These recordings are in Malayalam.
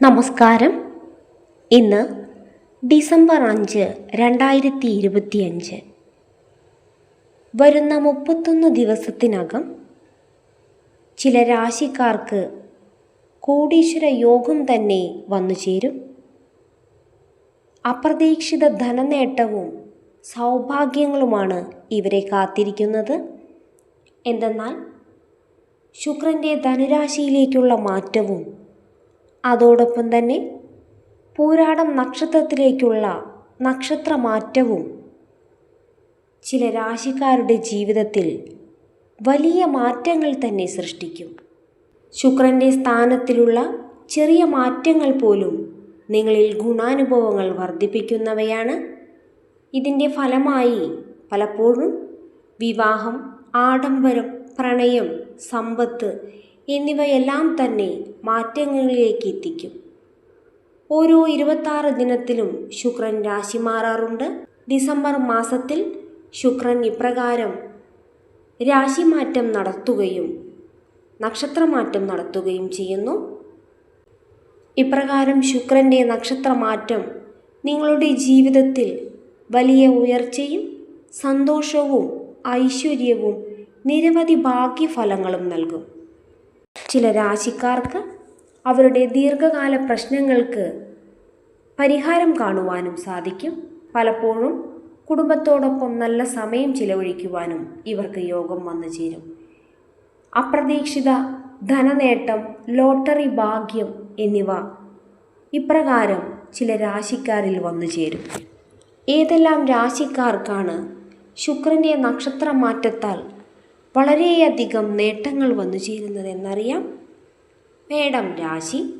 നമസ്കാരം. ഇന്ന് ഡിസംബർ അഞ്ച് രണ്ടായിരത്തി ഇരുപത്തിയഞ്ച് വരുന്ന മുപ്പത്തൊന്ന് ദിവസത്തിനകം ചില രാശിക്കാർക്ക് കോടീശ്വര യോഗം തന്നെ വന്നു ചേരും. അപ്രതീക്ഷിത ധനനേട്ടവും സൗഭാഗ്യങ്ങളുമാണ് ഇവരെ കാത്തിരിക്കുന്നത്. എന്തെന്നാൽ ശുക്രന്റെ ധനുരാശിയിലേക്കുള്ള മാറ്റവും അതോടൊപ്പം തന്നെ പൂരാടം നക്ഷത്രത്തിലേക്കുള്ള നക്ഷത്രമാറ്റവും ചില രാശിക്കാരുടെ ജീവിതത്തിൽ വലിയ മാറ്റങ്ങൾ തന്നെ സൃഷ്ടിക്കും. ശുക്രന്റെ സ്ഥാനത്തിലുള്ള ചെറിയ മാറ്റങ്ങൾ പോലും നിങ്ങളിൽ ഗുണാനുഭവങ്ങൾ വർദ്ധിപ്പിക്കുന്നവയാണ്. ഇതിന്റെ ഫലമായി പലപ്പോഴും വിവാഹം ആഡംബരം പ്രണയം സമ്പത്ത് എന്നിവയെല്ലാം തന്നെ മാറ്റങ്ങളിലേക്ക് എത്തിക്കും. ഓരോ ഇരുപത്താറ് ദിനത്തിലും ശുക്രൻ രാശി മാറാറുണ്ട്. ഡിസംബർ മാസത്തിൽ ശുക്രൻ ഇപ്രകാരം രാശിമാറ്റം നടത്തുകയും നക്ഷത്രമാറ്റം നടത്തുകയും ചെയ്യുന്നു. ഇപ്രകാരം ശുക്രന്റെ നക്ഷത്രമാറ്റം നിങ്ങളുടെ ജീവിതത്തിൽ വലിയ ഉയർച്ചയും സന്തോഷവും ഐശ്വര്യവും നിരവധി ഭാഗ്യഫലങ്ങളും നൽകും. ചില രാശിക്കാർക്ക് അവരുടെ ദീർഘകാല പ്രശ്നങ്ങൾക്ക് പരിഹാരം കാണുവാനും സാധിക്കും. പലപ്പോഴും കുടുംബത്തോടൊപ്പം നല്ല സമയം ചിലവഴിക്കുവാനും ഇവർക്ക് യോഗം വന്നു ചേരും. അപ്രതീക്ഷിത ധനനേട്ടം ലോട്ടറി ഭാഗ്യം എന്നിവ ഇപ്രകാരം ചില രാശിക്കാരിൽ വന്നു ചേരും. ഏതെല്ലാം രാശിക്കാർക്കാണ് ശുക്രന്റെ നക്ഷത്രമാറ്റത്താൽ വളരെയധികം നേട്ടങ്ങൾ വന്നു ചേരുന്നത് എന്നറിയാം. മേടം രാശി.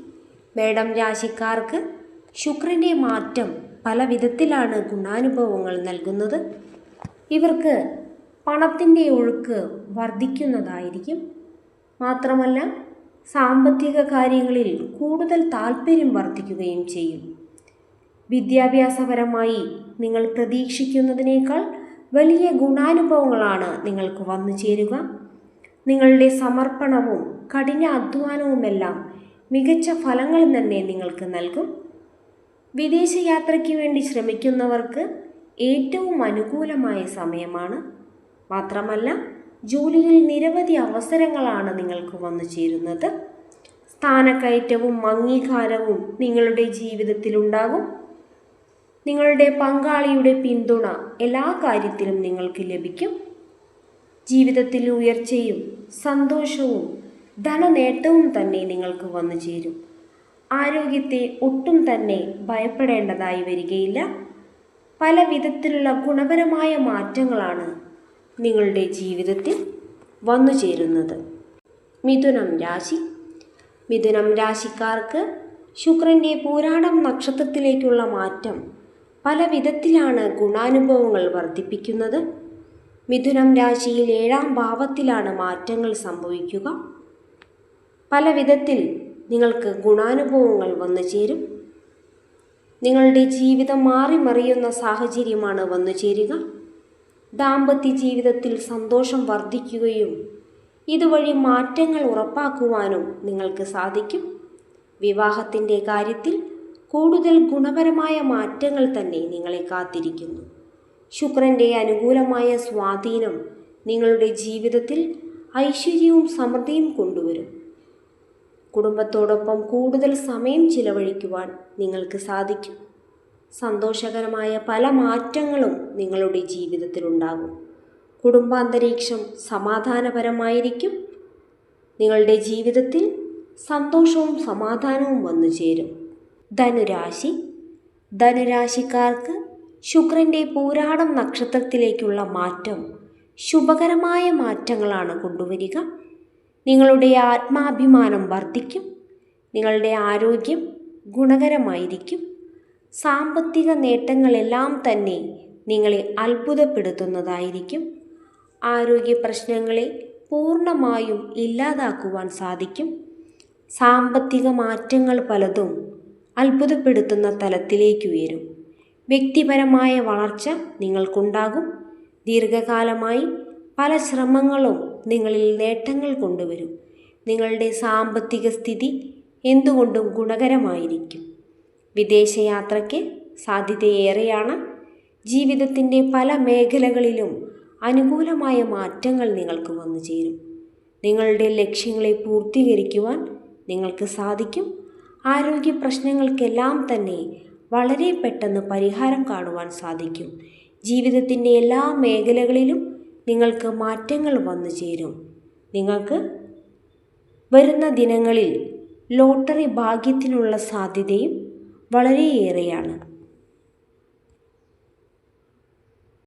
മേടം രാശിക്കാർക്ക് ശുക്രന്റെ മാറ്റം പല വിധത്തിലാണ് ഗുണാനുഭവങ്ങൾ നൽകുന്നത്. ഇവർക്ക് പണത്തിന്റെ ഒഴുക്ക് വർദ്ധിക്കുന്നതായിരിക്കും. മാത്രമല്ല സാമ്പത്തിക കാര്യങ്ങളിൽ കൂടുതൽ താല്പര്യം വർദ്ധിക്കുകയും ചെയ്യും. വിദ്യാഭ്യാസപരമായി നിങ്ങൾ പ്രതീക്ഷിക്കുന്നതിനേക്കാൾ വലിയ ഗുണാനുഭവങ്ങളാണ് നിങ്ങൾക്ക് വന്നു ചേരുക. നിങ്ങളുടെ സമർപ്പണവും കഠിന അധ്വാനവുമെല്ലാം മികച്ച ഫലങ്ങൾ തന്നെ നിങ്ങൾക്ക് നൽകും. വിദേശയാത്രയ്ക്ക് വേണ്ടി ശ്രമിക്കുന്നവർക്ക് ഏറ്റവും അനുകൂലമായ സമയമാണ്. മാത്രമല്ല ജോലിയിൽ നിരവധി അവസരങ്ങളാണ് നിങ്ങൾക്ക് വന്നു ചേരുന്നത്. സ്ഥാനക്കയറ്റവും അംഗീകാരവും നിങ്ങളുടെ ജീവിതത്തിലുണ്ടാകും. നിങ്ങളുടെ പങ്കാളിയുടെ പിന്തുണ എല്ലാ കാര്യത്തിലും നിങ്ങൾക്ക് ലഭിക്കും. ജീവിതത്തിൽ ഉയർച്ചയും സന്തോഷവും ധനനേട്ടവും തന്നെ നിങ്ങൾക്ക് വന്നു ചേരും. ആരോഗ്യത്തെ ഒട്ടും തന്നെ ഭയപ്പെടേണ്ടതായി വരികയില്ല. പല വിധത്തിലുള്ള ഗുണപരമായ മാറ്റങ്ങളാണ് നിങ്ങളുടെ ജീവിതത്തിൽ വന്നു ചേരുന്നത്. മിഥുനം രാശി. മിഥുനം രാശിക്കാർക്ക് ശുക്രന്റെ പൂരാടം നക്ഷത്രത്തിലേക്കുള്ള മാറ്റം പല വിധത്തിലാണ് ഗുണാനുഭവങ്ങൾ വർദ്ധിപ്പിക്കുന്നത്. മിഥുനം രാശിയിൽ ഏഴാം ഭാവത്തിലാണ് മാറ്റങ്ങൾ സംഭവിക്കുക. പല വിധത്തിൽ നിങ്ങൾക്ക് ഗുണാനുഭവങ്ങൾ വന്നു ചേരും. നിങ്ങളുടെ ജീവിതം മാറി മറിയുന്ന സാഹചര്യമാണ് വന്നു ചേരുക. ദാമ്പത്യ ജീവിതത്തിൽ സന്തോഷം വർദ്ധിക്കുകയും ഇതുവഴി മാറ്റങ്ങൾ ഉറപ്പാക്കുവാനും നിങ്ങൾക്ക് സാധിക്കും. വിവാഹത്തിന്റെ കാര്യത്തിൽ കൂടുതൽ ഗുണപരമായ മാറ്റങ്ങൾ തന്നെ നിങ്ങളെ കാത്തിരിക്കുന്നു. ശുക്രന്റെ അനുകൂലമായ സ്വാധീനം നിങ്ങളുടെ ജീവിതത്തിൽ ഐശ്വര്യവും സമൃദ്ധിയും കൊണ്ടുവരും. കുടുംബത്തോടൊപ്പം കൂടുതൽ സമയം ചിലവഴിക്കുവാൻ നിങ്ങൾക്ക് സാധിക്കും. സന്തോഷകരമായ പല മാറ്റങ്ങളും നിങ്ങളുടെ ജീവിതത്തിലുണ്ടാകും കുടുംബാന്തരീക്ഷം സമാധാനപരമായിരിക്കും. നിങ്ങളുടെ ജീവിതത്തിൽ സന്തോഷവും സമാധാനവും വന്നു ചേരും ധനുരാശി. ധനുരാശിക്കാർക്ക് ശുക്രന്റെ പൂരാടം നക്ഷത്രത്തിലേക്കുള്ള മാറ്റം ശുഭകരമായ മാറ്റങ്ങളാണ് കൊണ്ടുവരിക. നിങ്ങളുടെ ആത്മാഭിമാനം വർദ്ധിക്കും. നിങ്ങളുടെ ആരോഗ്യം ഗുണകരമായിരിക്കും. സാമ്പത്തിക നേട്ടങ്ങളെല്ലാം തന്നെ നിങ്ങളെ അത്ഭുതപ്പെടുത്തുന്നതായിരിക്കും. ആരോഗ്യ പ്രശ്നങ്ങളെ പൂർണമായും ഇല്ലാതാക്കുവാൻ സാധിക്കും. സാമ്പത്തിക മാറ്റങ്ങൾ പലതും അത്ഭുതപ്പെടുത്തുന്ന തലത്തിലേക്ക് ഉയരും. വ്യക്തിപരമായ വളർച്ച നിങ്ങൾക്കുണ്ടാകും. ദീർഘകാലമായി പല ശ്രമങ്ങളും നിങ്ങളിൽ നേട്ടങ്ങൾ കൊണ്ടുവരും. നിങ്ങളുടെ സാമ്പത്തിക സ്ഥിതി എന്തുകൊണ്ടും ഗുണകരമായിരിക്കും. വിദേശയാത്രയ്ക്ക് സാധ്യതയേറെയാണ്. ജീവിതത്തിന്റെ പല മേഖലകളിലും അനുകൂലമായ മാറ്റങ്ങൾ നിങ്ങൾക്ക് വന്നു ചേരും നിങ്ങളുടെ ലക്ഷ്യങ്ങളെ പൂർത്തീകരിക്കുവാൻ നിങ്ങൾക്ക് സാധിക്കും. ആരോഗ്യ പ്രശ്നങ്ങൾക്കെല്ലാം തന്നെ വളരെ പെട്ടെന്ന് പരിഹാരം കാണുവാൻ സാധിക്കും. ജീവിതത്തിന്റെ എല്ലാ മേഖലകളിലും നിങ്ങൾക്ക് മാറ്റങ്ങൾ വന്നു ചേരും. നിങ്ങൾക്ക് വരുന്ന ദിനങ്ങളിൽ ലോട്ടറി ഭാഗ്യത്തിനുള്ള സാധ്യതയും വളരെയേറെയാണ്.